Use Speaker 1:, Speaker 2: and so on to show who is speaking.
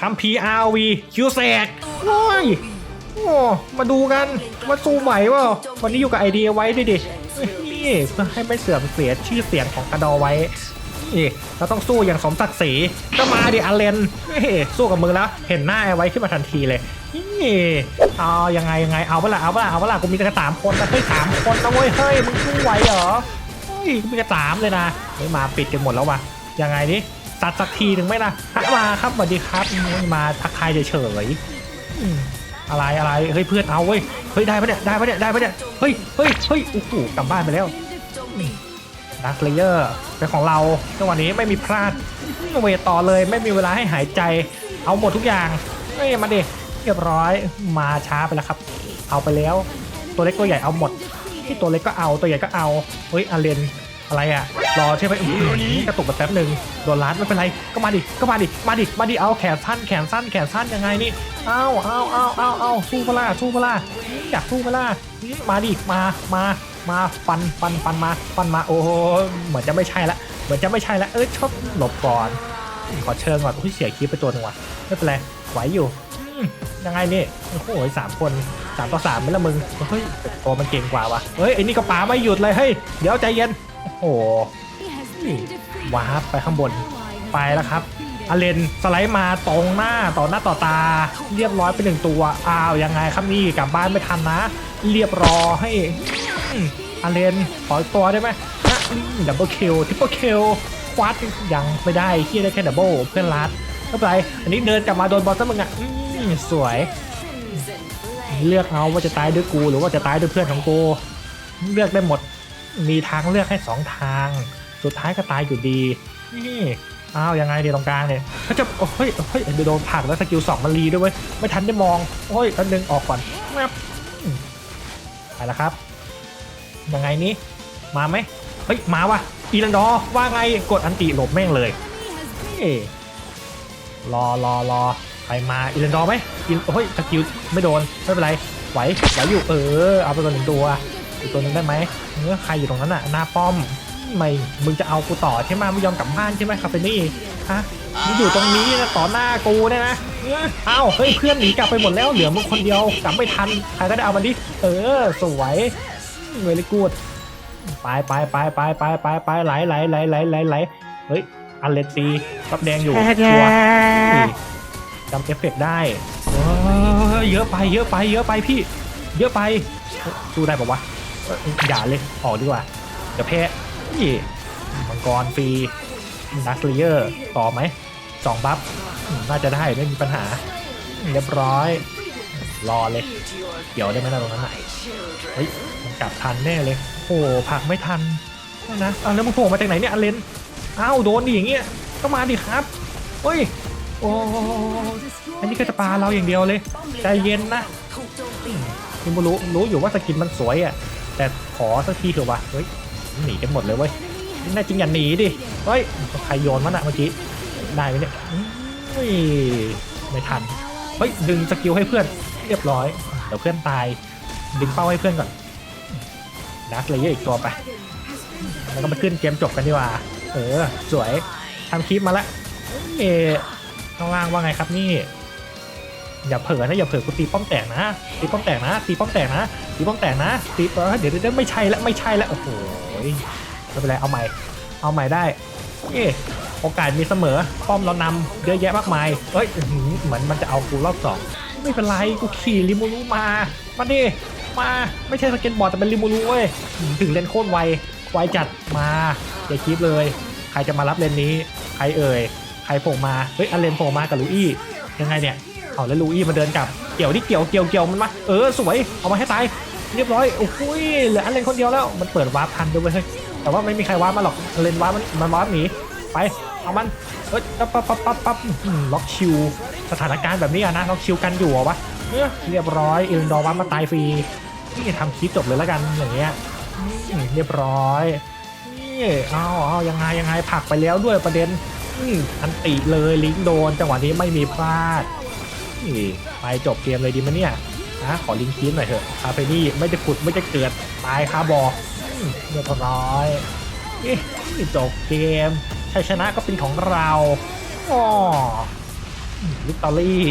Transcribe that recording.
Speaker 1: คัมพีอาร์วีคิวแสกโอ้ยโอ้มาดูกันว่าสู้ไหวเปล่าวันนี้อยู่กับไอเดียไว้ด้วยดินี่เพื่อให้ไม่เสื่อมเสียชื่อเสียงของกระดอไว้นี่เราต้องสู้อย่างสมศักดิ์ศรีก็มาดิอาเลนสู้กับมึงแล้วเห็นหน้าไอไว้ขึ้นมาทันทีเลยนี่เอายังไงยังไงเอาเปล่าเอาเปล่าเอาเปล่ากูมีกันสามคนนะเฮ้ยสามคนนะเว้ยเฮ้ยมึงสู้ไหวเหรอเฮ้ยกูมีกันสามเลยนะเฮ้ยมาปิดกันหมดแล้ววะยังไงนี่ ตัดสักทีหนึ่งไหมล่ะมาครับสวัสดีครับมาทักทายเฉยๆอะไรอะไรเฮ้ยเพื่อนเอาเว้ยเฮ้ยได้ปะเนี่ยได้ปะเนี่ยได้ปะเนี่ยเฮ้ยเฮ้ยเฮ้ยโอ้โหกลับบ้านไปแล้วดักเลเยอร์เป็นของเราในวันนี้ไม่มีพลาดเวทต่อเลยไม่มีเวลาให้หายใจ เอาหมดทุกอย่างเฮ้ยมาดิเรียบร้อยมาช้าไปแล้วครับ เอาไปแล้ว ตัวเล็กตัวใหญ่เอาหมดที่ตัวเล็กก็เอาตัวใหญ่ก็เอาเฮ้ยอาเลน อะไรอะ รอใช่ไหมอื้อหือกระตุกมาแป๊บหนึ่งโดนลัดไม่เป็นไร ก็มาดิ ก็มาดิ มาดิ มาดิ เอาแขนสั้น แขนสั้น แขนสั้นยังไงนี่ เอาเอาเอาเอาเอาสู้เปะล่าสู้เปะล่าอยากสู้เปะล่ามาดิ มา มา มาฟัน ฟัน ฟันมา ฟันมา โอ้โหเหมือนจะไม่ใช่ละ เหมือนจะไม่ใช่ละ เออชอบหลบก่อน ขอเชิญก่อนอุ้เสียคีไปตัวหนึ่งว่ะ ไม่เป็นไร ไหวอยู่ยังไงนี่โอ้โหสามคนสามต่อสามไม่ละมึงเฮ้ยต่ตัวมันเก่งกว่าวะเฮ้ยไอ้นี่ก็ป๋าไม่หยุดเลยเฮ้ยเดี๋ยวใจเย็น โอ้โหวาร์ปไปข้างบน ไปแล้วครับอาเลนสไลด์มาตรงหน้าต่อหน้าต่อตา เรียบร้อยไปหนึ่งตัว อ้าวยังไงครับนี่กลับบ้านไม่ทันนะ เรียบร้อยให้อาเลนขอตัวได้ไหมดับเบิลคิวทิปเปิลคิวควาดยังไม่ได้เฮียได้แค่ดับเบิลเพื่อนรัดไม่เป็นไรอันนี้เดินกลับมาโดนบอลซะมึงอะสวย เลือกเอาว่าจะตายด้วยกูหรือว่าจะตายด้วยเพื่อนของกูเลือกได้หมด มีทางเลือกให้สองทาง สุดท้ายก็ตายอยู่ดีนี่อ้าวยังไงเดียตรงกลางเนี่ยเขาจะโอ้ยเฮ้ยเดี๋ยวโดนผักแล้วสกิลสองมันรีด้วยเว้ยไม่ทันได้มองโอ้ยอันนึงออกก่อนแมบไปแล้วครับยังไงนี้มาไหมเฮ้ยมาว่ะอีลันดอว่าไงกดอันติหลบแม่งเลยเอ้รอรอรอใครมาอีลันดอไหมอีโอ้ยสกิลไม่โดนไม่เป็นไรไหวไหวอยู่เออเอาไปก่อนหนึ่งตัว อีกตัวหนึงได้ไหมเออใครอยู่ตรงนั้นน่ะหน้าป้อมไม่มึงจะเอากูต่อใช่ไหมไม่ยอมกลับบ้านใช่ไหมคาเฟนี่ฮะมึงอยู่ตรงนี้นะต่อหน้ากูเนี่ยนะเอ้าเฮ้ยเพื่อนหนีกลับไปหมดแล้วเหลือมึงคนเดียวกลับไม่ทันใครก็ได้เอามันดิเออสวยเวลิกูดไปไปไปไปไปไปไปไหลไหลไหลไหลไหลไหลเฮ้ยอันเลนตีรับแดงอยู่ชัวจำเอฟเฟกต์ได้เยอะไปเยอะไปเยอะไปพี่ เยอะไปสู้ได้ปะวะ อย่าเลยออกดีกว่า เดี๋ยวแพ้นี่มังกรฟรีนักเลเยอร์ต่อไหมสองบัฟน่าจะได้ไม่มีปัญหา เรียบร้อย รอเลยเกี่ยวได้ไหมนะตรงนั้นน่ะเฮ้ยมันกลับทันแน่เลย โอ้โหผักไม่ทันนะเอาแล้วมึงโผล่มาจากไหนเนี่ยอเลนอ้าวโดนดิอย่างเงี้ยก็มาดิครับเฮ้ยโอ้อันนี้ก็จะปาเราอย่างเดียวเลย ใจเย็นนะคุณรู้รู้อยู่ว่าสกินมันสวยอะ แต่ขอสักทีเถอะวะเฮ้ยหนีกันหมดเลยเว้ยแน่จริงอย่าหนีดิเฮ้ยใครโยนมันอะเมื่อกี้ได้ไหมเนี่ยเฮ้ยไม่ทันเฮ้ยดึงสกิลให้เพื่อนเรียบร้อยเดี๋ยวเพื่อนตายดึงเป้าให้เพื่อนก่อนดักเลยอีกตัวไปแล้วก็มาขึ้นเกมจบกันดีกว่าเออสวยทำคลิปมาละเออข้างล่างว่าไงครับนี่ อย่าเผลอนะอย่าเผลอกูตีป้อมแตกนะตีป้อมแตกนะตีป้อมแตกนะตีป้อมแตกนะตีเออเดี๋ยวเดี๋ยวไม่ใช่ละไม่ใช่ละโอ้โหไม่เป็นไรเอาใหม่ เอาใหม่ได้เอ๊โอกาสมีเสมอป้อมเรานำเยอะแยะมากมายเอ้ยเหมือนมันจะเอากูรอบสองไม่เป็นไรกูขี่ลิมูรุมามาดิมาไม่ใช่สเก็ตบอร์ดแต่เป็นลิมูรุเว้ยถึงเลนโคตรไวไวจัดมาอย่าคิดเลย ใครจะมารับเลนนี้ใครเอ่ยใครโผล่มาเฮ้ยอเลนโผล่มากับลูอี้ยังไงเนี่ย เอาแล้วลูอี้มาเดินกลับ เกี่ยวที่เกี่ยวเกี่ยวเกี่ยวมันมาเออสวยเอามาให้ตายเรียบร้อยโอ้โหเหลืออันเลนคนเดียวแล้วมันเปิดวาร์ปทันด้วยเฮ้ยแต่ว่าไม่มีใครวาร์ปมาหรอกเลนวาร์ปมันมันวาร์ปหนีไปเอามันเอ้ยปั๊บปั๊บปั๊บปั๊บล็อกคิวสถานการณ์แบบนี้อะนะล็อกคิวกันอยู่อะวะเรียบร้อยเอลดอร์วาร์ปมาตายฟรีนี่ทำคลิปจบเลยแล้วกันอย่างเงี้ยเรียบร้อยนี่เอาเอายังไงยังไงผักไปแล้วด้วยประเด็นอืมอันติเลยลิงโดนจังหวะนี้ไม่มีพลาด ไปจบเกมเลยดีไหมเนี่ยนะขอลิงค์คีนหน่อยเถอะคาเฟนี่ไม่จะขุดไม่จะเกิดตายคาบอเรียบร้อยจบเกมชัยชนะก็เป็นของเราอ๋ออืมวิกตอรี่